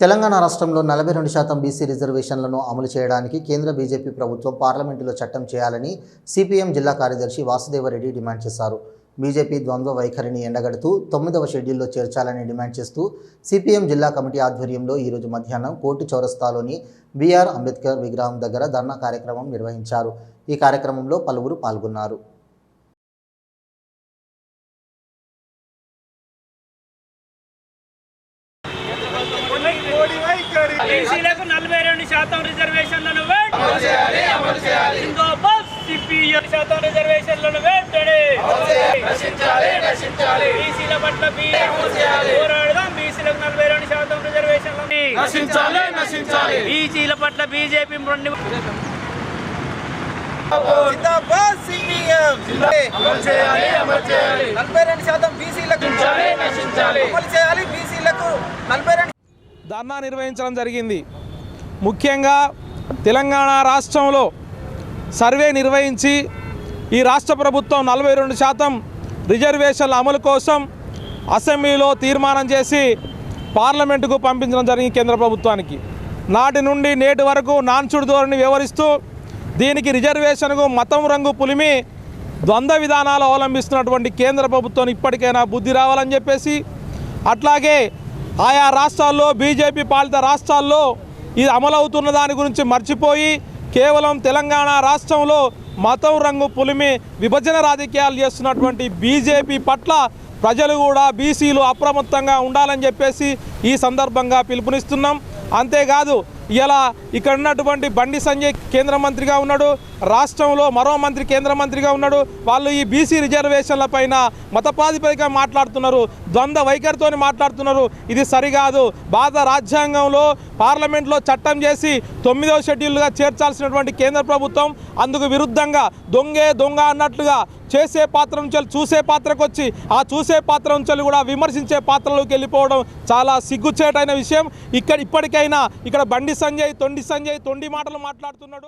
తెలంగాణ రాష్ట్రంలో నలభై రెండు శాతం బీసీ రిజర్వేషన్లను అమలు చేయడానికి కేంద్ర బీజేపీ ప్రభుత్వం పార్లమెంటులో చట్టం చేయాలని సిపిఎం జిల్లా కార్యదర్శి వాసుదేవరెడ్డి డిమాండ్ చేశారు. బీజేపీ ద్వంద్వ వైఖరిని ఎండగడుతూ తొమ్మిదవ షెడ్యూల్లో చేర్చాలని డిమాండ్ చేస్తూ సిపిఎం జిల్లా కమిటీ ఆధ్వర్యంలో ఈరోజు మధ్యాహ్నం కోర్టు చౌరస్తాలోని బీఆర్ అంబేద్కర్ విగ్రహం దగ్గర ధర్నా కార్యక్రమం నిర్వహించారు. ఈ కార్యక్రమంలో పలువురు పాల్గొన్నారు. బీసీలకు నలభై రెండు శాతం రిజర్వేషన్లను జిందాబాద్ సిపిఎం శాతం రిజర్వేషన్లను వెంటనే బీసీల పట్ల పోరాడదాం. బీసీలకు నలభై రెండు శాతం రిజర్వేషన్లను నశించాలి నశించాలి. బీసీల పట్ల బీజేపీ రెండు జిందాబాద్. సిపిఎం. అమలు చేయాలి అమలు చేయాలి. నలభై రెండు శాతం బీసీలకు అమలు చేయాలి. బీసీలకు నలభై రెండు ధర్నా నిర్వహించడం జరిగింది. ముఖ్యంగా తెలంగాణ రాష్ట్రంలో సర్వే నిర్వహించి ఈ రాష్ట్ర ప్రభుత్వం నలభై రెండు శాతం రిజర్వేషన్ల అమలు కోసం అసెంబ్లీలో తీర్మానం చేసి పార్లమెంటుకు పంపించడం జరిగింది కేంద్ర ప్రభుత్వానికి. నాటి నుండి నేటి వరకు నాన్చుడు ధోరణి వ్యవహరిస్తూ దీనికి రిజర్వేషన్కు మతం రంగు పులిమి ద్వంద్వ విధానాలు అవలంబిస్తున్నటువంటి కేంద్ర ప్రభుత్వం ఇప్పటికైనా బుద్ధి రావాలని చెప్పేసి అట్లాగే ఆయా రాష్ట్రాల్లో బీజేపీ పాలిత రాష్ట్రాల్లో ఇది అమలవుతున్న దాని గురించి మర్చిపోయి కేవలం తెలంగాణ రాష్ట్రంలో మతం రంగు పులిమి విభజన రాజకీయాలు చేస్తున్నటువంటి బీజేపీ పట్ల ప్రజలు కూడా బీసీలు అప్రమత్తంగా ఉండాలని చెప్పేసి ఈ సందర్భంగా పిలుపునిస్తున్నాం. అంతేకాదు ఇలా ఇక్కడ ఉన్నటువంటి బండి సంజయ్ కేంద్ర మంత్రిగా ఉన్నాడు రాష్ట్రంలో మరో మంత్రి కేంద్ర మంత్రిగా ఉన్నాడు వాళ్ళు ఈ బీసీ రిజర్వేషన్ల పైన మత ప్రాతిపదిక మాట్లాడుతున్నారు ద్వంద్వ వైఖరితో మాట్లాడుతున్నారు. ఇది సరికాదు. భారత రాజ్యాంగంలో పార్లమెంట్లో చట్టం చేసి తొమ్మిదవ షెడ్యూల్గా చేర్చాల్సినటువంటి కేంద్ర ప్రభుత్వం అందుకు విరుద్ధంగా దొంగే దొంగ అన్నట్లుగా చేసే పాత్ర నుంచి చూసే పాత్రకు వచ్చి ఆ చూసే పాత్ర నుంచి కూడా విమర్శించే పాత్రలోకి వెళ్ళిపోవడం చాలా సిగ్గుచేటైన విషయం. ఇక్కడ ఇప్పటికైనా ఇక్కడ బండి సంజయ్ తొండి సంజయ్ తొండి మాటలు మాట్లాడుతున్నాడు.